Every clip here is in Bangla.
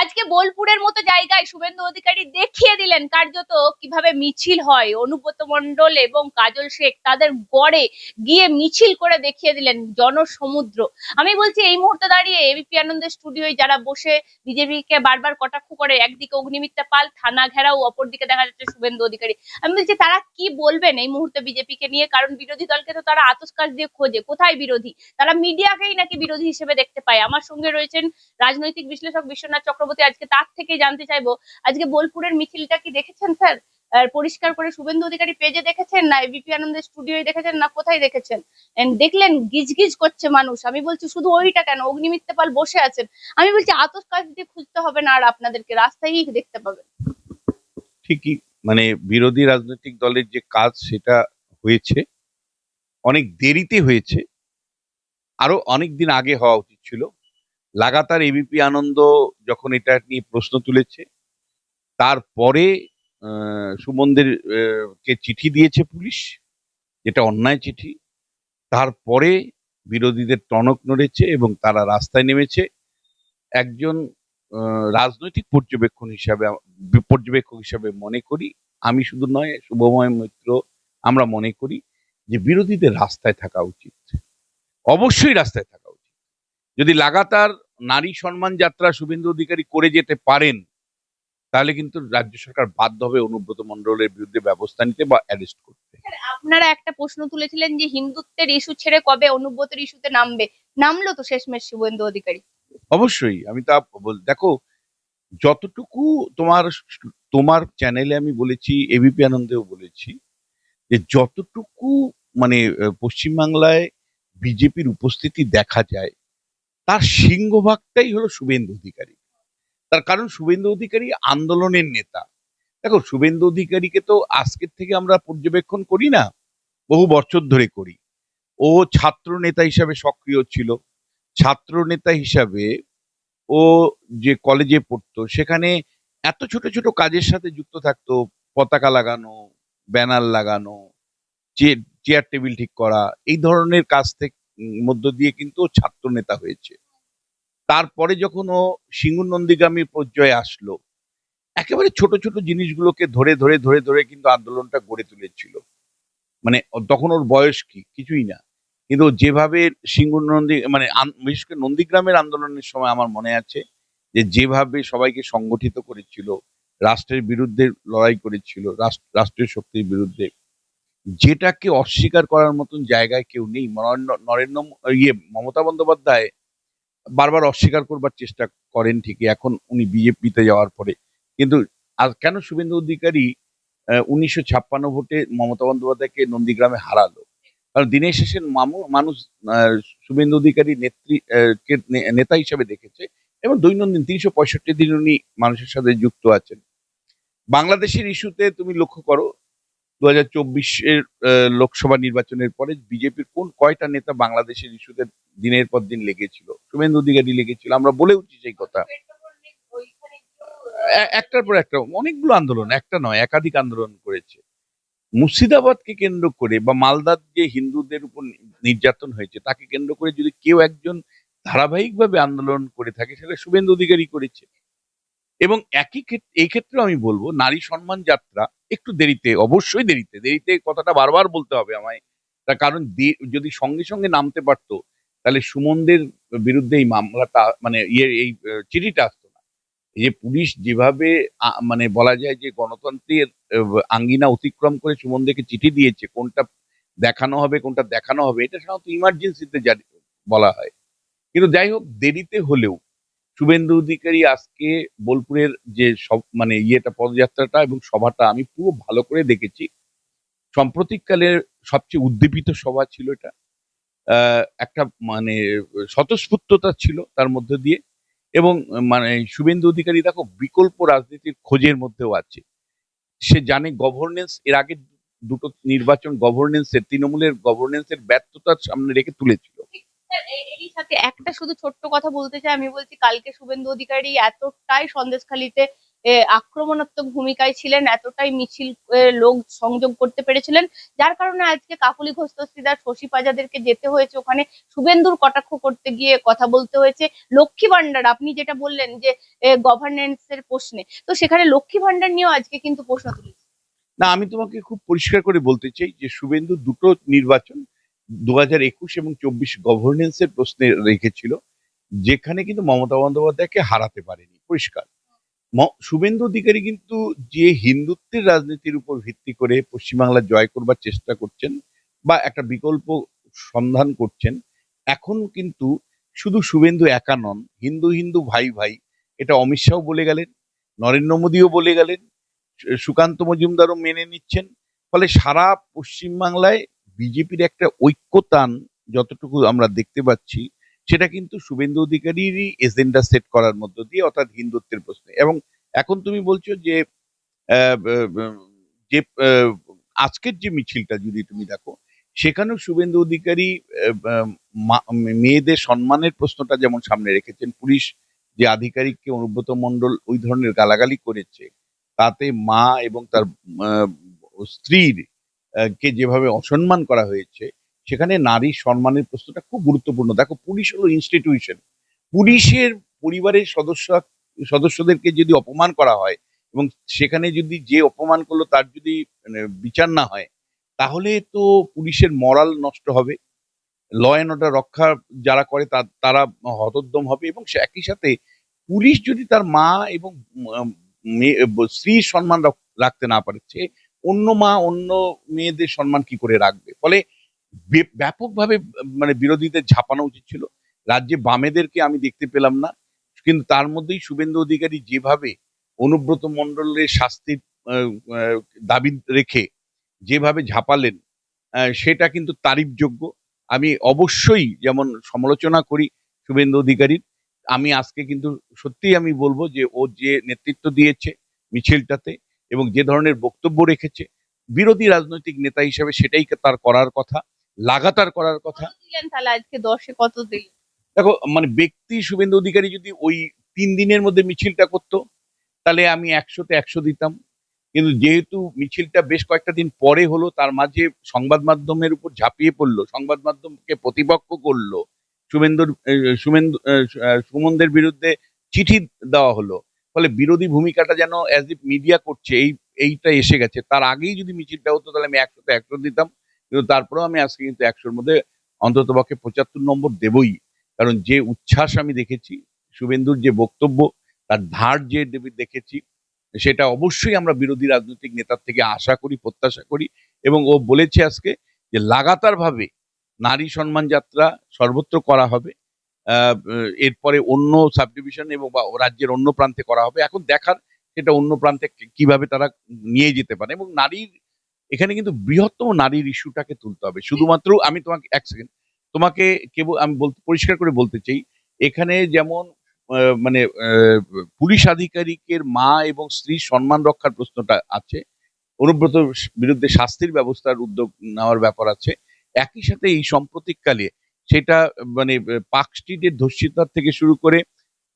আজকে বোলপুরের মতো জায়গায় শুভেন্দু অধিকারী দেখিয়ে দিলেন কার্যত কীভাবে মিছিল হয়। অনুব্রত মণ্ডল এবং কাজল শেখ তাদের গড়ে গিয়ে মিছিল করে দেখিয়ে দিলেন জনসমুদ্র। আমি বলছি, এই মুহূর্তে দাঁড়িয়ে এবিপি আনন্দের স্টুডিওয় যারা বসে বিজেপিকে বারবার কটাক্ষ করে, একদিকে অগ্নিমিত্রা পাল, থানা ঘেরাও, অপরদিকে দেখা যাচ্ছে শুভেন্দু অধিকারী। আমি বলছি, তারা কি বলবেন এই মুহূর্তে বিজেপিকে নিয়ে? কারণ বিরোধী দলকে তো তারা আতস কাজ দিয়ে খোঁজে। কোথায় বিরোধী? তারা মিডিয়াকেই নাকি বিরোধী হিসেবে দেখতে পায়। আমার সঙ্গে রয়েছেন রাজনৈতিক বিশ্লেষক বিশ্বনাথ চক্রবর্তী, আজকে তার থেকে জানতে চাইব। আজকে বোলপুরের মিছিলটা কি দেখেছেন, স্যার? পরিষ্কার করে শুভেন্দু অধিকারী পেজে দেখেছেন, না বিপি আনন্দের স্টুডিওয় দেখেছেন, না কোথায় দেখেছেন? দেখলেন, গিজগিজ করছে মানুষ। আমি বলছি, শুধু ওইটা কেন? অগ্নিমিত্রা পাল বসে আছেন। আমি বলছি, আতস কাজ দিয়ে খুঁজতে হবে না আর আপনাদেরকে রাস্তায় দেখতে পাবেন। ঠিকই মানে বিরোধী রাজনৈতিক দলের যে কাজ সেটা হয়েছে, অনেক দেরিতে হয়েছে, আরও অনেক দিন আগে হওয়া উচিত ছিল। লাগাতার এবিপি আনন্দ যখন এটা নিয়ে প্রশ্ন তুলেছে, তারপরে সুমনদের কে চিঠি দিয়েছে পুলিশ, যেটা অন্যায় চিঠি, তারপরে বিরোধীদের টনক নড়েছে এবং তারা রাস্তায় নেমেছে। একজন রাজনৈতিক পর্যবেক্ষণ হিসাবে, পর্যবেক্ষক হিসাবে মনে করি, আমি শুধু নয়, শুভময় মিত্র, আমরা মনে করি যে বিরোধীদের রাস্তায় থাকা উচিত। অবশ্যই রাস্তায় থাকা উচিত। যদি লাগাতার নারী সম্মান যাত্রা শুভেন্দু অধিকারী করে যেতে পারেন তাহলে কিন্তু রাজ্য সরকার বাধ্য হবে অনুব্রত মণ্ডলের বিরুদ্ধে ব্যবস্থা নিতে বা অ্যারেস্ট করতে। আপনারা একটা প্রশ্ন তুলেছিলেন যে হিন্দুত্বের ইস্যু ছেড়ে কবে অনুব্রতের ইস্যুতে নামবে? নামলো তো শেষমেশ শুভেন্দু অধিকারী। অবশ্যই আমি তা বল দেখো যতটুকু তোমার তোমার চ্যানেলে আমি বলেছি এবিপি আনন্দেও বলেছি যে যতটুকু মানে পশ্চিমবাংলায় বিজেপির উপস্থিতি দেখা যায় তার সিংহভাগটাই হলো শুভেন্দু অধিকারী। তার কারণ শুভেন্দু অধিকারী আন্দোলনের নেতা। দেখো, শুভেন্দু অধিকারীকে তো আজকের থেকে আমরা পর্যবেক্ষণ করি না, বহু বছর ধরে করি। ও ছাত্র নেতা হিসাবে সক্রিয় ছিল। ছাত্র নেতা হিসাবে ও যে কলেজে পড়তো, সেখানে এত ছোট ছোট কাজের সাথে যুক্ত থাকতো, পতাকা লাগানো, ব্যানার লাগানো, চেয়ার টেবিল ঠিক করা, এই ধরনের কাজ থেকে মধ্য দিয়ে কিন্তু ছাত্র নেতা হয়েছে। তারপরে যখন ও সিঙ্গুর নন্দীগামী পর্যায়ে আসলো, একেবারে ছোট ছোট জিনিসগুলোকে ধরে ধরে ধরে ধরে কিন্তু আন্দোলনটা গড়ে তুলেছিল। মানে তখন ওর বয়স কি? কিছুই না। কিন্তু যেভাবে সিঙ্গুর নন্দী মানে বিশেষ করে নন্দীগ্রামের আন্দোলনের সময় আমার মনে আছে যে, যেভাবে সবাইকে সংগঠিত করেছিল, রাষ্ট্রের বিরুদ্ধে লড়াই করেছিল, রাষ্ট্র- রাষ্ট্রীয় শক্তির বিরুদ্ধে যেটাকে অস্বীকার করার মতন জায়গায় কেউ নেই। নরেন্দ্র ইয়ে মমতা বন্দ্যোপাধ্যায় বারবার অস্বীকার করবার চেষ্টা করেন ঠিকই। এখন উনি বিজেপিতে যাওয়ার পরে। কিন্তু আর কেন শুভেন্দু অধিকারী উনিশশো ছাপ্পান্ন ভোটে মমতা বন্দ্যোপাধ্যায়কে নন্দীগ্রামে হারালো? কারণ দিনের শেষে মামু- মানুষ শুভেন্দু অধিকারী নেত্রী নেতা হিসেবে দেখেছে এবং দৈনন্দিন তিনশো পঁয়ষট্টি দিন উনি মানুষের সাথে যুক্ত আছেন। বাংলাদেশের ইস্যুতে তুমি লক্ষ্য করো দু হাজার লোকসভা নির্বাচনের পরে বিজেপির কোন কয়টা নেতা বাংলাদেশের ইস্যুতে দিনের পর দিন লেগেছিল? শুভেন্দু অধিকারী লেগেছিল, আমরা বলেওছি সেই কথা। একটার পর একটা, অনেকগুলো আন্দোলন, একটা নয়, একাধিক আন্দোলন করেছে। মুর্শিদাবাদকে কেন্দ্র করে বা মালদার যে হিন্দুদের উপর নির্যাতন হয়েছে, তাকে কেন্দ্র করে যদি কেউ একজন ধারাবাহিকভাবে আন্দোলন করে থাকে, সেটা শুভেন্দু অধিকারী করেছে। এবং একই এই ক্ষেত্রেও আমি বলব, নারী সম্মান যাত্রা একটু দেরিতে, অবশ্যই দেরিতে। দেরিতে কথাটা বারবার বলতে হবে আমায়। তার কারণ যদি সঙ্গে সঙ্গে নামতে পারতো, তাহলে সুমনদের বিরুদ্ধে এই মামলাটা মানে ইয়ে এই চিঠিটা আসতো না। এই যে পুলিশ যেভাবে মানে বলা যায় যে গণতন্ত্রের আঙ্গিনা অতিক্রম করে সুমনদেরকে চিঠি দিয়েছে, কোনটা দেখানো হবে, কোনটা দেখানো হবে, এটা সাধারণত ইমার্জেন্সিতে জারি, বলা হয়। কিন্তু যাই হোক, দেরিতে হলেও শুভেন্দু অধিকারী আজকে বোলপুরের যে সব মানে ইয়েটা, পদযাত্রাটা এবং সভাটা আমি পুরো ভালো করে দেখেছি। সাম্প্রতিককালের সবচেয়ে উদ্দীপিত সভা ছিল এটা। একটা মানে স্বতঃস্ফূর্ততা ছিল তার মধ্যে দিয়ে এবং মানে শুভেন্দু অধিকারী দেখো বিকল্প রাজনীতির খোঁজের মধ্যেও আছে। সে জানে গভর্নেন্স এর আগে দুটো নির্বাচন গভর্নেন্সের তৃণমূলের গভর্নেন্সের ব্যর্থতার সামনে রেখে তুলেছিল। এরই সাথে একটা শুধু ছোট্ট কথা বলতে চাই। আমি বলছি, কালকে শুভেন্দু অধিকারী এতটাই সন্দেশখালিতে আক্রমণাত্মক ভূমিকায় ছিলেন, এতটাই মিছিল লোক সংযোগ করতে পেরেছিলেন। যার কারণে আজকে কাকুলি ঘোষ শশী পাজাদেরকে যেতে হয়েছে। ওখানে শুভেন্দুর কটাক্ষ করতে গিয়ে কথা বলতে হয়েছে। লক্ষ্মী ভান্ডার আপনি যেটা বললেন যে গভর্নেন্স এর প্রশ্নে, তো সেখানে লক্ষ্মী ভান্ডার নিয়েও আজকে কিন্তু প্রশ্ন তুলেছে। না, আমি তোমাকে খুব পরিষ্কার করে বলতে চাই যে, শুভেন্দু দুটো নির্বাচন দু হাজার একুশ এবং চব্বিশ গভর্নেন্সের প্রশ্নে রেখেছিল, যেখানে কিন্তু মমতা বন্দ্যোপাধ্যায়কে হারাতে পারেনি, পরিষ্কার। শুভেন্দু অধিকারী কিন্তু যে হিন্দুত্বের রাজনীতির উপর ভিত্তি করে পশ্চিমবাংলা জয় করবার চেষ্টা করছেন বা একটা বিকল্প সন্ধান করছেন, এখন কিন্তু শুধু শুভেন্দু একা নন, হিন্দু হিন্দু ভাই ভাই, এটা অমিত শাহ বলে গেলেন, নরেন্দ্র মোদীও বলে গেলেন সুকান্ত মজুমদারও মেনে নিচ্ছেন, ফলে সারা পশ্চিমবাংলায় বিজেপির একটা ঐক্যতান যতটুকু আমরা দেখতে পাচ্ছি, সেটা কিন্তু শুভেন্দু অধিকারীরই এজেন্ডা সেট করার মধ্য দিয়ে অর্থাৎ হিন্দুত্বের প্রশ্নে। এবং এখন তুমি বলছো যে যে আজকের যে মিছিলটা যদি তুমি দেখো, সেখানেও শুভেন্দু অধিকারী মেয়েদের সম্মানের প্রশ্নটা যেমন সামনে রেখেছেন, পুলিশ যে আধিকারিককে অনুব্রত মণ্ডল ওই ধরনের গালাগালি করেছে, তাতে মা এবং তার স্ত্রীর কে যেভাবে অসম্মান করা হয়েছে সেখানে নারীর সম্মানের প্রশ্নটা খুব গুরুত্বপূর্ণ। দেখো পুলিশ হলো ইনস্টিটিউশন পুলিশের পরিবারের সদস্য সদস্যদেরকে যদি অপমান করা হয় এবং সেখানে যদি যে অপমান করল তার যদি মানে, বিচার না হয় তাহলে তো পুলিশের মরাল নষ্ট হবে। ল অ্যান্ড অর্ডার রক্ষা যারা করে তারা হতোদ্যম হবে এবং সে একই সাথে পুলিশ যদি তার মা এবং স্ত্রীর সম্মান রাখতে না পারছে অন্য মা, অন্য মেয়েদের সম্মান কি করে রাখবে? ফলে ব্যাপকভাবে মানে বিরোধীদের ঝাঁপানো উচিত ছিল। রাজ্যে বামেদেরকে আমি দেখতে পেলাম না। কিন্তু তার মধ্যেই শুভেন্দু অধিকারী যেভাবে অনুব্রত মণ্ডলের শাস্তির দাবি রেখে যেভাবে ঝাঁপালেন সেটা কিন্তু তারিফযোগ্য। আমি অবশ্যই যেমন সমালোচনা করি শুভেন্দু অধিকারীর, আমি আজকে কিন্তু সত্যিই আমি বলব যে ও যে নেতৃত্ব দিয়েছে মিছিলটাতে এবং যে ধরনের বক্তব্য রেখেছে বিরোধী রাজনৈতিক নেতা হিসেবে সেটাই তার করার কথা লাগাতার করার কথা। তাহলে আজকে দশে কত দিলেন? দেখো মানে ব্যক্তি শুভেন্দু অধিকারী যদি ওই তিন দিনের মধ্যে মিছিলটা করতো তাহলে আমি একশোতে একশো দিতাম। কিন্তু যেহেতু মিছিলটা বেশ কয়েকটা দিন পরে হলো তার মাঝে সংবাদ মাধ্যমের উপর ঝাঁপিয়ে পড়ল সংবাদ মাধ্যমকে প্রতিপক্ষ করল শুভেন্দুর আহ, শুভেন্দু আহ, আহ, সুমনদের বিরুদ্ধে চিঠি দেওয়া হলো ফলে বিরোধী ভূমিকাটা যেন অ্যাজ ইফ মিডিয়া করছে, এই, এইটা এসে গেছে। তার আগেই যদি মিছিলটা হতো তাহলে আমি একশোতে একশো দিতাম। কিন্তু তারপরেও আমি আজকে কিন্তু একশোর মধ্যে অন্তত পক্ষে পঁচাত্তর নম্বর দেবই। কারণ যে উচ্ছ্বাস আমি দেখেছি, শুভেন্দুর যে বক্তব্য, তার ধার যে দেখেছি, সেটা অবশ্যই আমরা বিরোধী রাজনৈতিক নেতার থেকে আশা করি, প্রত্যাশা করি। এবং ও বলেছে আজকে যে লাগাতার ভাবে নারী সম্মান যাত্রা সর্বত্র করা হবে। এরপরে অন্য সাব ডিভিশন এবং বা রাজ্যের অন্য প্রান্তে করা হবে। এখন দেখার সেটা অন্য প্রান্তে কীভাবে তারা নিয়ে যেতে পারে এবং নারীর, এখানে কিন্তু বৃহত্তম নারীর ইস্যুটাকে তুলতে হবে। শুধুমাত্র আমি তোমাকে, এক সেকেন্ড, তোমাকে কেবল, আমি বলতে পরিষ্কার করে বলতে চাই, এখানে যেমন মানে পুলিশ আধিকারিকের মা এবং স্ত্রীর সম্মান রক্ষার প্রশ্নটা আছে, অনুব্রত বিরুদ্ধে শাস্তির ব্যবস্থার উদ্যোগ নেওয়ার ব্যাপার আছে। একই সাথে এই সাম্প্রতিককালে সেটা মানে পার্ক স্ট্রিটের ধর্ষিতার থেকে শুরু করে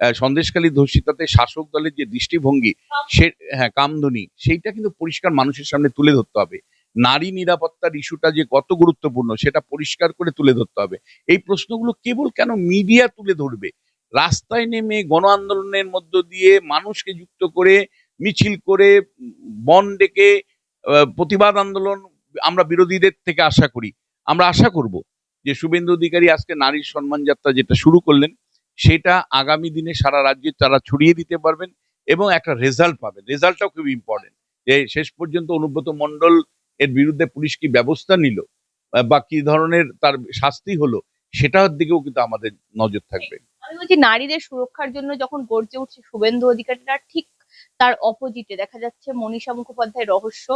সন্দেশকালী ধর্ষিতাতে শাসক দলের যে দৃষ্টিভঙ্গি সে হ্যাঁ কামধুনি সেইটা কিন্তু পরিষ্কার মানুষের সামনে তুলে ধরতে হবে। নারী নিরাপত্তার ইস্যুটা যে কত গুরুত্বপূর্ণ সেটা পরিষ্কার করে তুলে ধরতে হবে। এই প্রশ্নগুলো কেবল কেন মিডিয়া তুলে ধরবে? রাস্তায় নেমে গণ আন্দোলনের মধ্য দিয়ে মানুষকে যুক্ত করে মিছিল করে বন ডেকে প্রতিবাদ আন্দোলন আমরা বিরোধীদের থেকে আশা করি। আমরা আশা করব। যে শুভেন্দু অধিকারী আজকে নারীর সম্মান যাত্রা যেটা শুরু করলেন, সেটা আগামী দিনে সারা রাজ্যে তারা ছড়িয়ে দিতে পারবেন এবং একটা রেজাল্ট পাবেন। রেজাল্টটাও খুব ইম্পর্টেন্ট যে শেষ পর্যন্ত অনুব্রত মণ্ডল এর বিরুদ্ধে পুলিশ কি ব্যবস্থা নিল? বা কি ধরনের তার শাস্তি হলো? সেটার দিকেও কিন্তু আমাদের নজর থাকবে। আমি বলছি নারীদের সুরক্ষার জন্য যখন গর্জে উঠছে শুভেন্দু অধিকারীরা, ঠিক তার অপোজিটে দেখা যাচ্ছে মনীষা মুখোপাধ্যায় রহস্য।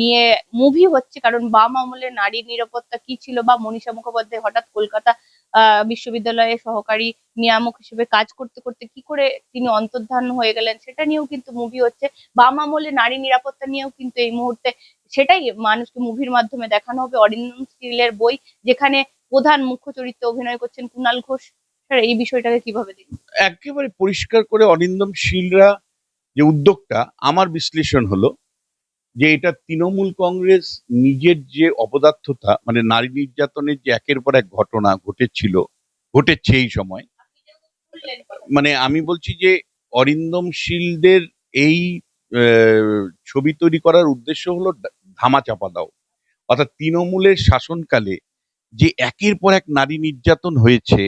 নিয়ে মুভি হচ্ছে, কারণ বাম আমলে নারী নিরাপত্তা কি ছিল বা মনীষা মুখোপাধ্যায় হঠাৎ কলকাতা বিশ্ববিদ্যালয়ে সহকারী নিয়ামক হিসেবে কাজ করতে করতে কি করে তিনি অন্তর্ধান হয়ে গেলেন, সেটা নিয়েও কিন্তু মুভি হচ্ছে। বাম আমলে নারী নিরাপত্তা নিয়েও কিন্তু এই মুহূর্তে সেটাই মানুষকে মুভির মাধ্যমে দেখানো হবে। অরিন্দম সিলের বই, যেখানে প্রধান মুখ্য চরিত্রে অভিনয় করছেন কুনাল ঘোষ। স্যার, এই বিষয়টাকে কীভাবে দেখবেন? একেবারে পরিষ্কার করে অরিন্দম শীলরা যে উদ্যোগটা আমার বিশ্লেষণ হলো যে এটা তৃণমূল কংগ্রেস নিজের যে অপদার্থতা মানে নারী নির্যাতনের যে একের পর এক ঘটনা ঘটেছিল, ঘটেছে এই সময়। মানে আমি বলছি যে অরিন্দম শীলদের এই ছবি তৈরি করার উদ্দেশ্য হলো ধামা চাপা দাও। অর্থাৎ তৃণমূলের শাসনকালে যে একের পর এক নারী নির্যাতন হয়েছে,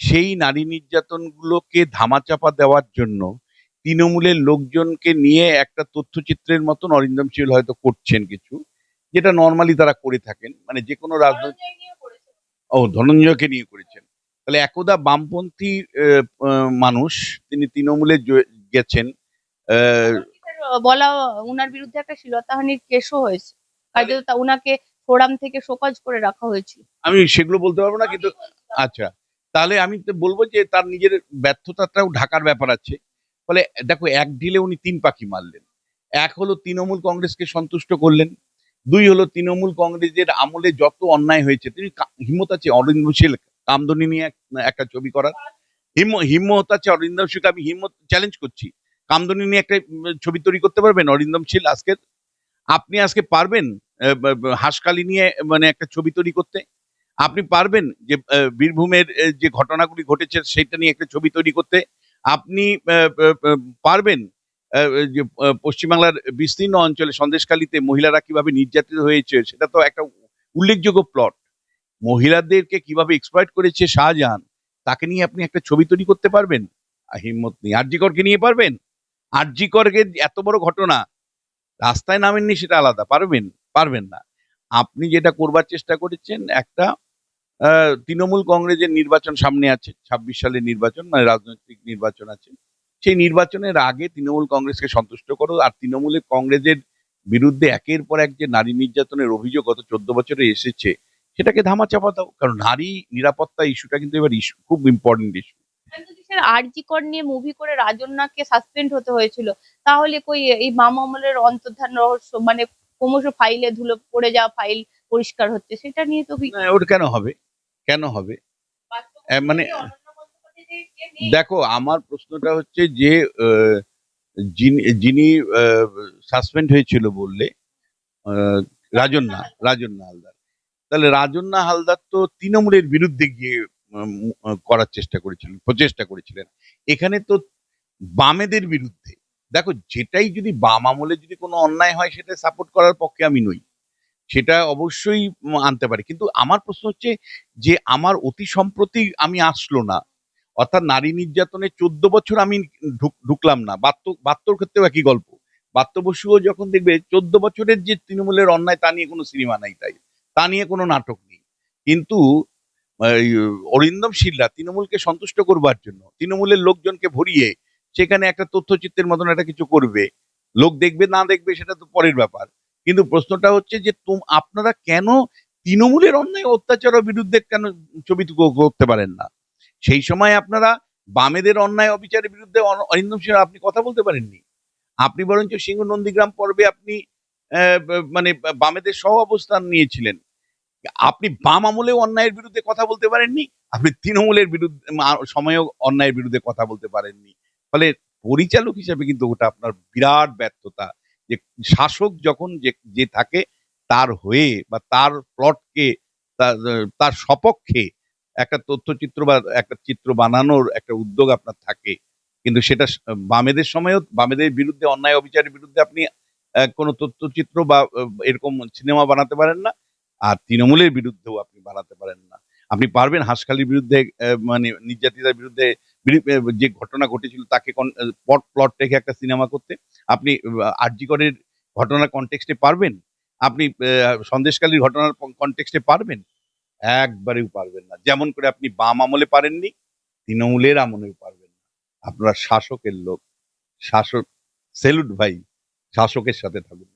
সেই নারী নির্যাতনগুলোকে ধামাচাপা দেওয়ার জন্য তৃণমূলের লোকজনকে নিয়ে একটা তথ্যচিত্রের মতন অরিন্দম শীল হয়তো করছেন কিছু যেটা নর্মালি তারা করে থাকেন। মানে যে কোনো রাজনৈতিক ও ধনঞ্জয়কে নিয়ে করেছেন। তাহলে একদা বামপন্থী মানুষ তিনি তৃণমূলে গেছেন বলা উনার বিরুদ্ধে একটা শ্লীলতাহানির কেসও হয়েছে। কাজে তা উনাকে ফোরাম থেকে শোকজ করে রাখা হয়েছিল। আমি সেগুলো বলতে পারব না কিন্তু আচ্ছা। তাহলে আমি বলব যে তার নিজের ব্যর্থতাটাও ঢাকার ব্যাপার আছে। ফলে দেখো এক ঢিলে উনি তিন পাখি মারলেন। এক হলো তৃণমূল কংগ্রেসকে সন্তুষ্ট করলেন, দুই হলো তৃণমূল কংগ্রেসের আমলে যত অন্যায় হয়েছে, তিনি হিম্মত আছে অরিন্দম শীল কামদনি নিয়ে একটা ছবি করার। হিম্ম, হিম্মত আছে অরিন্দম শীলকে আমি হিম্মত চ্যালেঞ্জ করছি। কামদনি নিয়ে একটা ছবি তৈরি করতে পারবেন অরিন্দম শীল আজকে আপনি আজকে পারবেন ব- নিয়ে মানে একটা ছবি তৈরি করতে? আপনি পারবেন যে বীরভূমের যে ঘটনাগুলি ঘটেছে, সেটা নিয়ে একটা ছবি তৈরি করতে? আপনি পারবেন যে পশ্চিমবাংলার বিস্তীর্ণ অঞ্চলে সন্দেশখালীতে মহিলারা কীভাবে নির্যাতিত হয়েছে, সেটা তো একটা উল্লেখযোগ্য প্লট মহিলাদেরকে কীভাবে এক্সপ্লয়েট করেছে শাহজাহান, তাকে নিয়ে আপনি একটা ছবি তৈরি করতে পারবেন? হিম্মত নেই। আরজিকরকে নিয়ে পারবেন? আরজিকরকে এত বড় ঘটনা, রাস্তায় নামেননি সেটা আলাদা, পারবেন পারবেন না। আপনি যেটা করবার চেষ্টা করেছেন, একটা তৃণমূল কংগ্রেসের নির্বাচন সামনে আছে ছাব্বিশ সালের নির্বাচন মানে রাজনৈতিক নির্বাচন আছে। সেই নির্বাচনের আগে তৃণমূল কংগ্রেসকে সন্তুষ্ট করো আর তৃণমূলের কংগ্রেসের বিরুদ্ধে একের পর এক যে নারী নির্যাতনের অভিযোগ গত চোদ্দ বছরে এসেছে সেটাকে ধামাচাপা দাও। কারণ নারী নিরাপত্তা ইস্যুটা কিন্তু এবার ইস্যু খুব ইম্পর্টেন্ট ইস্যু আরজি কর নিয়ে মুভি করে রাজন্যাকে সাসপেন্ড হতে হয়েছিল তাহলে কই এই আমলের অন্তর্ধান রহস্য মানে ক্রমশ ফাইলে ধুলো পড়ে যাওয়া ফাইল পরিষ্কার হচ্ছে সেটা নিয়ে তো ওটা কেন হবে? কেন হবে? মানে দেখো আমার প্রশ্নটা হচ্ছে যে যিনি- সাসপেন্ড হয়েছিল বললে আহ, রাজন্যা রাজন্যা হালদার। তাহলে রাজন্যা হালদার তো তৃণমূলের বিরুদ্ধে গিয়ে করার চেষ্টা করেছিলেন প্রচেষ্টা করেছিলেন। এখানে তো বামেদের বিরুদ্ধে দেখো যেটাই যদি বাম আমলে যদি কোনো অন্যায় হয় সেটা সাপোর্ট করার পক্ষে আমি নই। সেটা অবশ্যই আনতে পারি। কিন্তু আমার প্রশ্ন হচ্ছে যে, আমার অতি সম্প্রতি আমি আসলো না। অর্থাৎ নারী নির্যাতনে চোদ্দ বছর আমি ঢুক- ঢুকলাম না। বাত্তর ক্ষেত্রেও একই গল্প। বাত্য বসুও যখন দেখবে, চোদ্দ বছরের যে তৃণমূলের অন্যায়, তা নিয়ে কোনো সিনেমা নাই তাই। তা নিয়ে কোনো নাটক নেই। কিন্তু অরিন্দম শিল্লা তৃণমূলকে সন্তুষ্ট করবার জন্য, তৃণমূলের লোকজনকে ভরিয়ে, সেখানে একটা তথ্যচিত্রের মতন একটা কিছু করবে। লোক দেখবে, না দেখবে, সেটা তো পরের ব্যাপার। কিন্তু প্রশ্নটা হচ্ছে যে আপনারা কেন তৃণমূলের অন্যায় অত্যাচারের বিরুদ্ধে কেন ছবি করতে পারেন না? সেই সময় আপনারা বামেদের অন্যায় অবিচারের বিরুদ্ধে অরিন্দম সিং, আপনি কথা বলতে পারেননি। আপনি বরঞ্চ সিংহ নন্দীগ্রাম পর্বে আপনি মানে বামেদের সহ অবস্থান নিয়েছিলেন। আপনি বাম আমলেও অন্যায়ের বিরুদ্ধে কথা বলতে পারেননি? আপনি তৃণমূলের বিরুদ্ধে সময়েও অন্যায়ের বিরুদ্ধে কথা বলতে পারেননি। ফলে পরিচালক হিসেবে কিন্তু ওটা আপনার বিরাট ব্যর্থতা। যে শাসক যখন যে যে থাকে তার হয়ে বা তার প্লটকে তার সপক্ষে একটা তথ্যচিত্র বা একটা চিত্র বানানোর একটা উদ্যোগ আপনার থাকে। কিন্তু সেটা বামেদের সময়ও বামেদের বিরুদ্ধে, অন্যায় অবিচারের বিরুদ্ধে আপনি কোনো তথ্যচিত্র বা এরকম সিনেমা বানাতে পারেন না। আর তৃণমূলের বিরুদ্ধেও আপনি বানাতে পারেন না। আপনি পারবেন হাঁসখালির বিরুদ্ধে মানে নির্যাতিতার বিরুদ্ধে যে ঘটনা ঘটেছিল তাকে প্লট প্লট রেখে একটা সিনেমা করতে। আপনি আরজিকরের ঘটনার কনটেক্সটে পারবেন? আপনি সন্দেশকালীর ঘটনার কনটেক্সটে পারবেন? একবারেও পারবেন না। যেমন করে আপনি বাম আমলে পারেননি, তৃণমূলের আমলেও পারবেন না। আপনারা শাসকের লোক। শাসক, সেলুট ভাই, শাসকের সাথে থাকুন।